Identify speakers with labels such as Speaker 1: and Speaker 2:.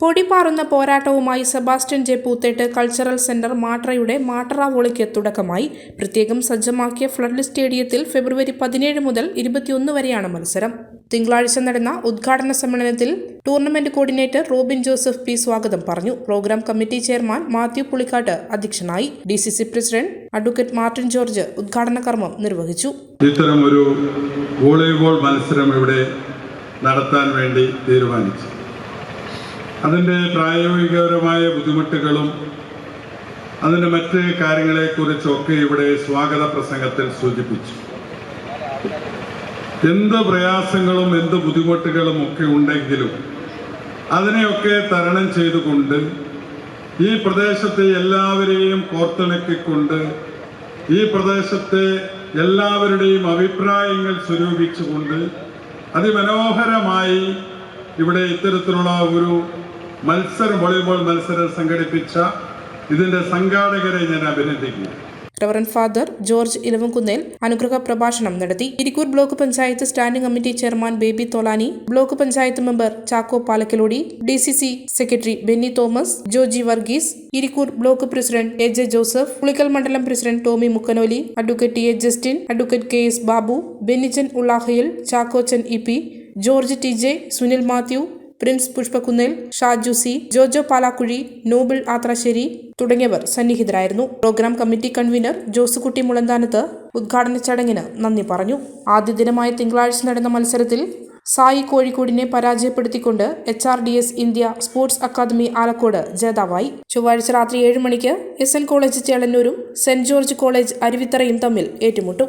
Speaker 1: പൊടിപാറുന്ന പോരാട്ടവുമായി Sebastian J Poothettu cultural centre മാട്രയുടെ Matra വോളിക്ക് തുടക്കമായി. പ്രത്യേകം സജ്ജമാക്കിയ ഫ്ലഡ്ലി സ്റ്റേഡിയത്തിൽ ഫെബ്രുവരി പതിനേഴ് മുതൽ ഇരുപത്തിയൊന്ന് വരെയാണ് മത്സരം. തിങ്കളാഴ്ച നടന്ന ഉദ്ഘാടന സമ്മേളനത്തിൽ tournament coordinator Robin Joseph P സ്വാഗതം പറഞ്ഞു. Programme committee chairman Mathew Pulikkattu അധ്യക്ഷനായി. D C C president advocate Martin George ഉദ്ഘാടന കർമ്മം നിർവഹിച്ചു.
Speaker 2: ഇത്തരം ഒരു വോളിബോൾ മത്സരം ഇവിടെ നടത്താൻ വേണ്ടി തീരുമാനിച്ചു. അതിന്റെ പ്രായോഗികപരമായ ബുദ്ധിമുട്ടുകളും അതിന്റെ മറ്റ് കാര്യങ്ങളെക്കുറിച്ചൊക്കെ ഇവിടെ സ്വാഗത പ്രസംഗത്തിൽ സൂചിപ്പിച്ചു. എന്ത് പ്രയാസങ്ങളും എന്ത് ബുദ്ധിമുട്ടുകളും ഒക്കെ ഉണ്ടെങ്കിലും അതിനെയൊക്കെ തരണം ചെയ്തുകൊണ്ട് ഈ പ്രദേശത്തെ എല്ലാവരെയും കോർത്തിണക്കിക്കൊണ്ട് ഈ പ്രദേശത്തെ എല്ലാവരുടെയും അഭിപ്രായങ്ങൾ സ്വരൂപിച്ചുകൊണ്ട് അതിമനോഹരമായി ഇവിടെ ഇത്തരത്തിലുള്ള ഒരു മത്സരം വോളിബോൾ മത്സരം സംഘടിപ്പിച്ച ഇതിന്റെ സംഘാടകരെ ഞാൻ അഭിനന്ദിക്കുന്നു.
Speaker 1: റവറൻ ഫാദർ ജോർജ് ഇലവൻകുന്നേൽ അനുഗ്രഹ പ്രഭാഷണം നടത്തി. Irikkur block panchayat standing committee chairman Baby Tholani block panchayat member Chacko Palakkalodi D secretary Benny Thomas Joji Varghese Irikkur block president A J Joseph Pulickal മണ്ഡലം president Tomy Mukkanoli advocate T A Justin advocate K S Babu Bennychan Ullahayil Chackochan E P George T J Sunil Mathew Prince Pushpakunnel Shaju C Jojo Palakuzhi Noble Athrassery തുടങ്ങിയവർ സന്നിഹിതരായിരുന്നു. Program committee convener Josekutty Mulanthanath ഉദ്ഘാടന ചടങ്ങിന് നന്ദി പറഞ്ഞു. ആദ്യ ദിനമായ തിങ്കളാഴ്ച നടന്ന മത്സരത്തിൽ സായി കോഴിക്കോടിനെ പരാജയപ്പെടുത്തിക്കൊണ്ട് H R D S India sports academy Alakode ജേതാവായി. ചൊവ്വാഴ്ച രാത്രി ഏഴ് മണിക്ക് എസ് എൻ കോളേജ് ചേളന്നൂരും സെന്റ് ജോർജ് കോളേജ് അരുവിത്തറയും തമ്മിൽ ഏറ്റുമുട്ടും.